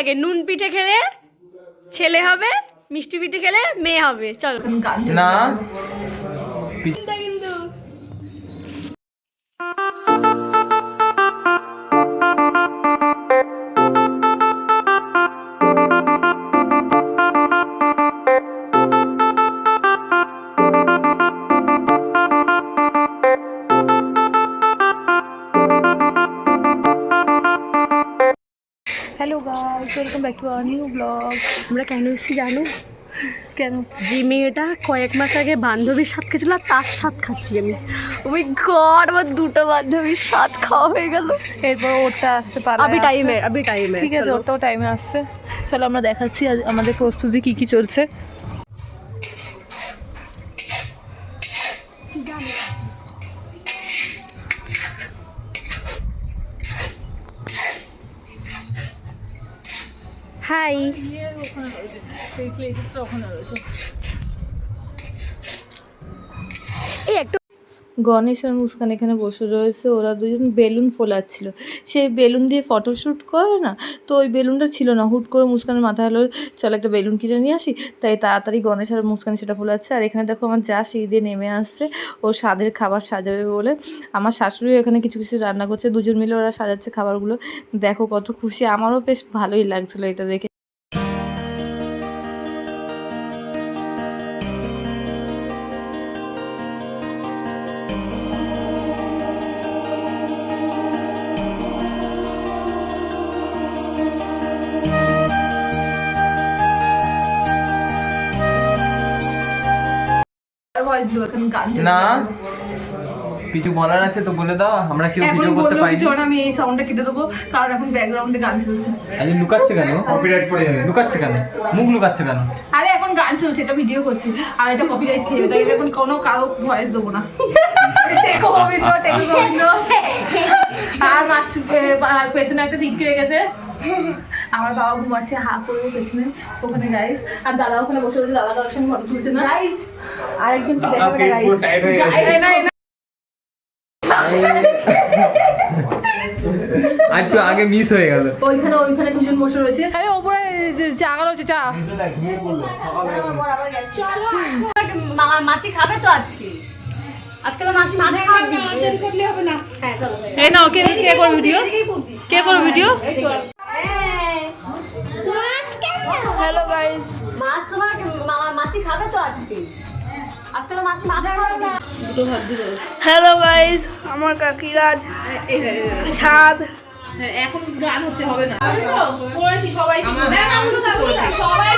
আগে নুন পিঠে খেলে ছেলে হবে মিষ্টি পিঠে খেলে মেয়ে হবে চলো। না। টু নিউ ব্লগ আমরা কেন এসেছি জানো? কেন? যে মেয়েটা কয়েক মাস আগে বান্ধবীর স্বাদ খেয়েছিল আর তার স্বাদ খাচ্ছি আমি। ওই গড আমার দুটো বান্ধবীর স্বাদ খাওয়া হয়ে গেল। এরপর ওটা আসছে পারে আবি টাইমে আবি টাইমে ঠিক আছে ওটাও টাইমে আসছে। চলো আমরা দেখাচ্ছি আমাদের প্রস্তুতি কি কি চলছে। হাই এই একটু গণেশ আর মুস্কান এখানে বসে রয়েছে। ওরা দুজন বেলুন ফোলাচ্ছিল। সেই বেলুন দিয়ে ফটোশ্যুট করে না? তো ওই বেলুনটা ছিল না। হুট করে মুস্কানের মাথায় হলো, চল একটা বেলুন কিনে নিয়ে আসি। তাই তাড়াতাড়ি গণেশ আর মুস্কান সেটা ফোলাচ্ছে। আর এখানে দেখো আমার যা সেই দিয়ে নেমে আসছে, ও স্বাদের খাবার সাজাবে বলে। আমার শাশুড়িও এখানে কিছু কিছু রান্না করছে। দুজন মিলে ওরা সাজাচ্ছে খাবারগুলো। দেখো কত খুশি। আমারও বেশ ভালোই লাগছিল এটা দেখে। না। কিছু বলার আছে তো বলে দাও আমরা কেউ ভিডিও করতে কিছু না, আমি এই সাউন্ডটা কেটে দেবো কারণ এখন ব্যাকগ্রাউন্ডে গান চলছে। আজ লুকাচ্ছে কেন? কপিরাইট পড়ে যাবে। লুকাচ্ছে কেন? মুখ লুকাচ্ছে কেন? আরে এখন গান চলছে এটা ভিডিও করছি আর এটা কপিরাইট খেয়ে তাই এখন কোনো কারও ভয়েস দেবো না। টেকো গোবিন্দ টেকো গোবিন্দ। আর মাছ আর পেছনে একটা টিটকে গেছে আমার বাবা ঘুমাচ্ছে হা করে পেছনে। ওখানে গাইস আর দাদা ওখানে বসে রয়েছে দাদা কারোর সঙ্গে ফটো তুলছে না। গাইস আরেকজন দেখাবে গাইস আজ আগে মিস হয়ে গেল। ওইখানে ওইখানে দুজন বসে রয়েছে। আরে ওপরে চা গেল হচ্ছে চা। মাছি খাবে তো আজকে? আজকে তো মাসি মাছ খাবে না হ্যাঁ এই নাও কে কে করবে ভিডিও কে করবে ভিডিও হ্যালো গাইস আমার কাকিরাজ। স্বাদ হ্যাঁ, এখন গান হচ্ছে হবে না করেছি সবাই সবাই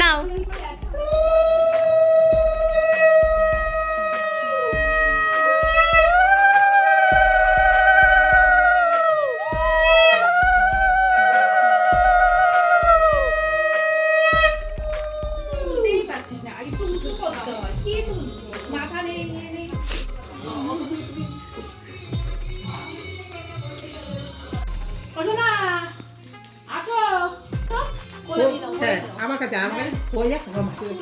নাও তুলতেই পারছিস না আগে একটু উঁচু কি তুলছিস মাথা নেই ওঠো না। আসো। হ্যাঁ আমার কাছে আমার কাছে হয়ে যাক মাসির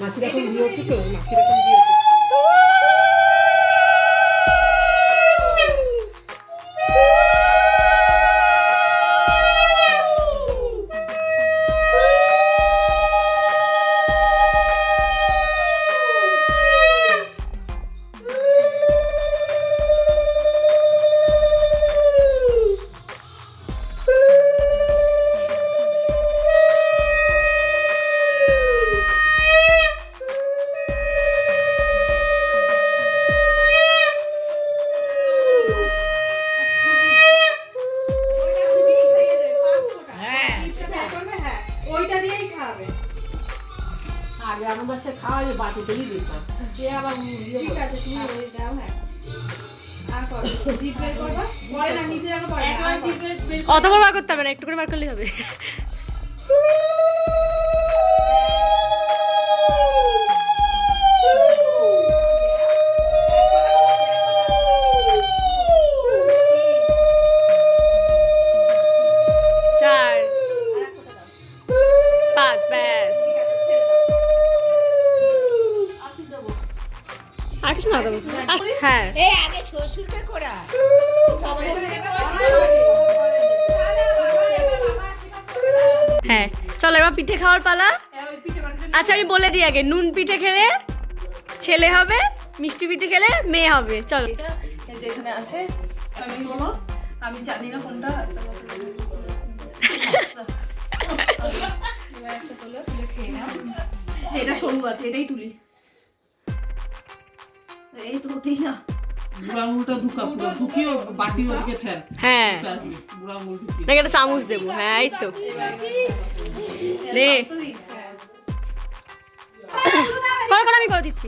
মাসির এখন বিয়ে হচ্ছে তো মাসির এখন বিয়ে হচ্ছে বাটিতেই দিতাম এ আবার ঠিক আছে তুমি ওই দাও হ্যাঁ। অত বড় বার করতে হবে না একটু করে বার করলেই হবে। হ্যাঁ চলো এবার পিঠে খাওয়ার পালা। আচ্ছা আমি বলে দিই আগে নুন পিঠে খেলে ছেলে হবে মিষ্টি পিঠে খেলে মেয়ে হবে চলো। এটা এই আছে আমি বলো আমি জানি না কোনটা এটা সরু আছে এটাই তুলি। এই তো ওঠেই না। বুড়া আঙুলটা ঢুকা পুরো ঢুকিয়ে বাটির ওদিকে ঠেল হ্যাঁ। বুড়া আঙুল ঢুকিয়ে একটা চামচ দেবো হ্যাঁ এই তো। নে। করো করো আমি করে দিচ্ছি।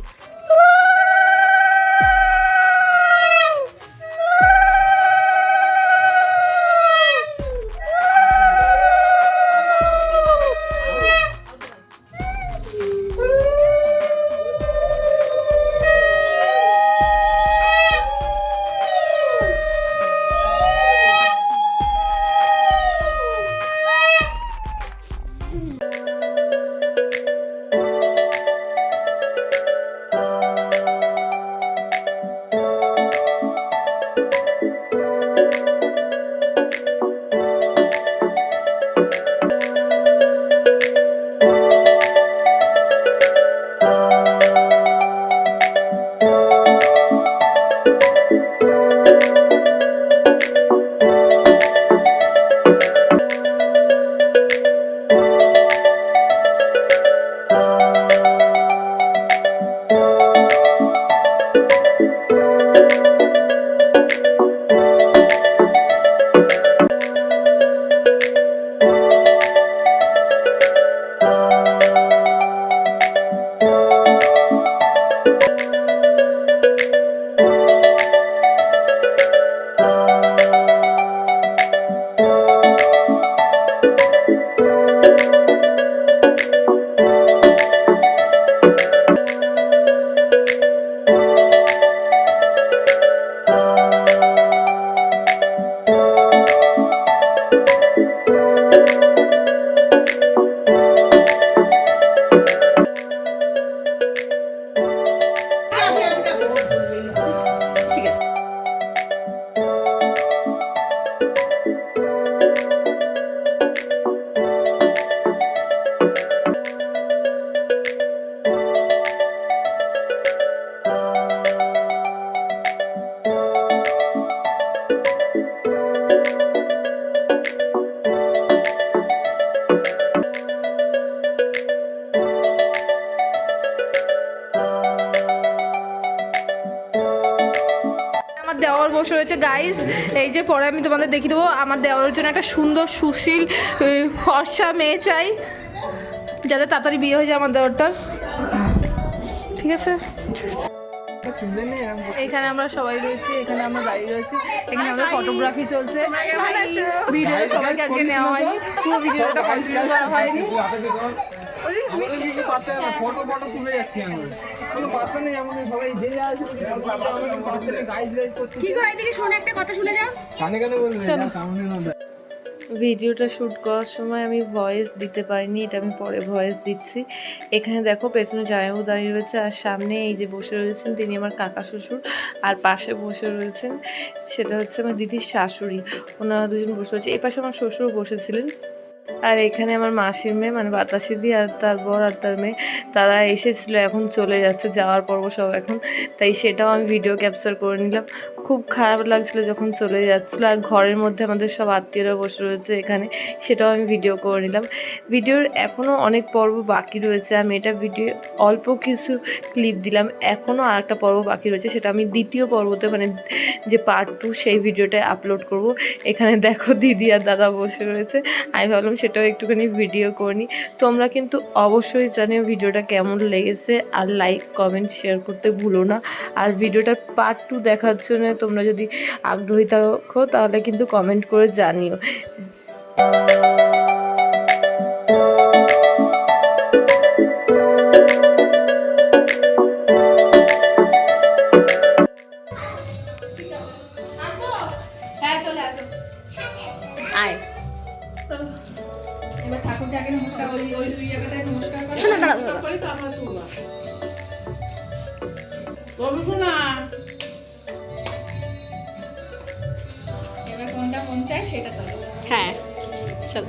রয়েছে গাইস এই যে পরে আমি তোমাদের দেখিয়ে দেবো আমার দেওয়ার জন্য একটা সুন্দর সুশীল ফর্সা মেয়ে চাই যাতে তাড়াতাড়ি বিয়ে হয়ে যায় আমার দেওয়ারটা। ঠিক আছে? এখানে আমরা সবাই রয়েছি এখানে আমরা বাড়ি রয়েছি এখানে আমাদের ফটোগ্রাফি চলছে। ভিডিও সবাইকে আজকে নেওয়া হয়নি পুরো ভিডিওটা কন্টিনিউ করা হয়নি। ফটো ফটো তুলে যাচ্ছি আমি কোনো কথা নেই আমাদের সবাই যে যা আছে গাইজ গাইজ করছে। কি গো এদিকে শোনো একটা কথা শুনে যাও। কানে কানে বলবে যা না ভিডিওটা শ্যুট করার সময় আমি ভয়েস দিতে পারিনি এটা আমি পরে ভয়েস দিচ্ছি। এখানে দেখো পেছনে জামাইবাবু দাঁড়িয়ে রয়েছে আর সামনে এই যে বসে রয়েছেন তিনি আমার কাকা শ্বশুর আর পাশে বসে রয়েছেন সেটা হচ্ছে আমার দিদির শাশুড়ি। ওনারা দুজন বসে রয়েছে। এই পাশে আমার শ্বশুরও বসেছিলেন। আর এখানে আমার মাসির মেয়ে মানে বাতাসি দি আর তার বর আর তার মেয়ে, তারা এসেছিল, এখন চলে যাচ্ছে, যাওয়ার পর্ব সব এখন। তাই সেটাও আমি ভিডিও ক্যাপচার করে নিলাম। খুব খারাপ লাগছিল যখন চলে যাচ্ছিল। আর ঘরের মধ্যে আমাদের সব আত্মীয়রা বসে রয়েছে এখানে, সেটাও আমি ভিডিও করে নিলাম। ভিডিওর এখনও অনেক পর্ব বাকি রয়েছে। আমি এটা ভিডিও অল্প কিছু ক্লিপ দিলাম। এখনও আর একটা পর্ব বাকি রয়েছে, সেটা আমি দ্বিতীয় পর্বতে মানে যে পার্ট টু সেই ভিডিওটা আপলোড করব। এখানে দেখো দিদি আর দাদা বসে রয়েছে। আমি ভাবলাম সেটাও একটুখানি ভিডিও করে নিই। তোমরা কিন্তু অবশ্যই জানিও ভিডিওটা কেমন লেগেছে। আর লাইক কমেন্ট শেয়ার করতে ভুলো না। আর ভিডিওটার পার্ট টু দেখার জন্য তোমরা যদি আগ্রহী থাকো তাহলে কিন্তু কমেন্ট করে জানিও। হ্যাঁ চলে আসো আয় এবার নমস্কার ওই ওই দুই জায়গাটায় নমস্কার করে। শোনো দাঁড়া এবার কোনটা পঞ্চায় সেটা তো হ্যাঁ চল।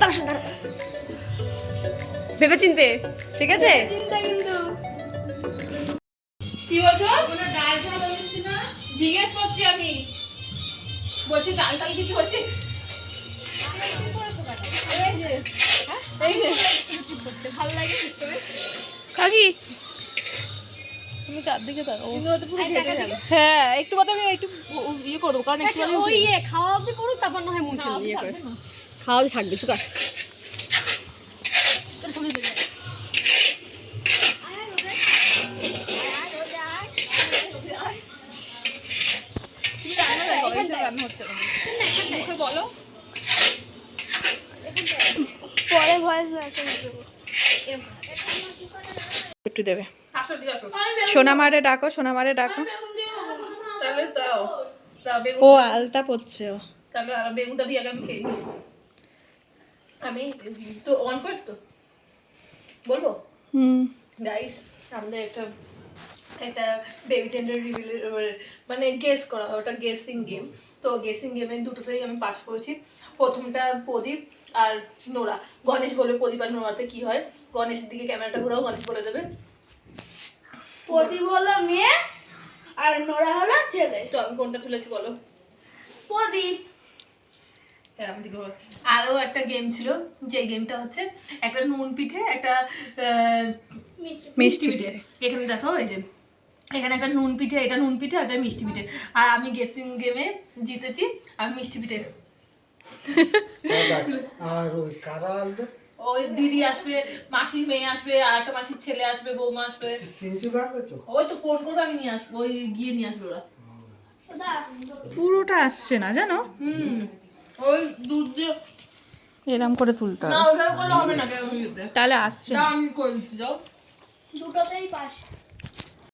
ভেবে চিনতে ঠিক আছে? কি বলছো? কোনো ডাল ঝাল বলছি না। জিজ্ঞেস করছি আমি। বলছি ডাল টাল কিছু বলছি এই যে। এই যে। ভালো লাগে কাকি তুমি কার দিকে তাকাও কিন্তু ও তো পুরো ঘেটে যাবে। হ্যাঁ একটু কথা আমি একটু ইয়ে করে দেবো কারণ একটু ওই ইয়ে খাওয়া অবধি করুক তারপর না হয় মুছে ইয়ে করে। খাওয়া অবধি থাকবে সুকার রান্না হচ্ছে না। মুখে বলো। একটু দেবে। সোনামারে ডাকো সোনামারে ডাকো। তাহলে দাও। দাও ও আলতা পড়ছে ও। তাহলে আর বেগুনটা দিয়ে আগে আমি খেয়ে আমি তো অন করিস তো? বলব? হুম। গাইস আমাদের একটা একটা বেবি টেন্ডার রিভিল মানে গেস করা হয় ওটা গেসিং গেম তো গেসিং গেমে দুটোতেই আমি পাস করেছি। প্রথমটা প্রদীপ আর নোরা। গণেশ বলে প্রদীপ আর নোরাতে কি হয়? গণেশের দিকে ক্যামেরাটা ঘোরাও গণেশ বলে দেবে। প্রদীপ হলো মেয়ে আর নোরা হলো ছেলে। তো আমি কোনটা তুলেছি বলো? প্রদীপ। এরকম আরও একটা গেম ছিল যে গেমটা হচ্ছে একটা নুন পিঠে একটা মিষ্টি পিঠে। এখানে দেখো এই যে এখানে একটা নুন পিঠে এটা নুন পিঠে আর এটা মিষ্টি পিঠে। আর আমি গেসিং গেমে জিতেছি আর মিষ্টি পিঠে। আর ওই কারা আনবে? ওই দিদি আসবে মাসির মেয়ে আসবে আর একটা মাসির ছেলে আসবে বৌমা আসবে। ওই তো ফোন করবে আমি নিয়ে আসব ওই গিয়ে নিয়ে আসবে ওরা। পুরোটা আসছে না জানো? হুম ওই দুধ দিয়ে এরম করে তুলতে না হবে। ওইভাবে করলে হবে না তাহলে আসছে না। আমি করে দিচ্ছি যাও। দুটোতেই পাস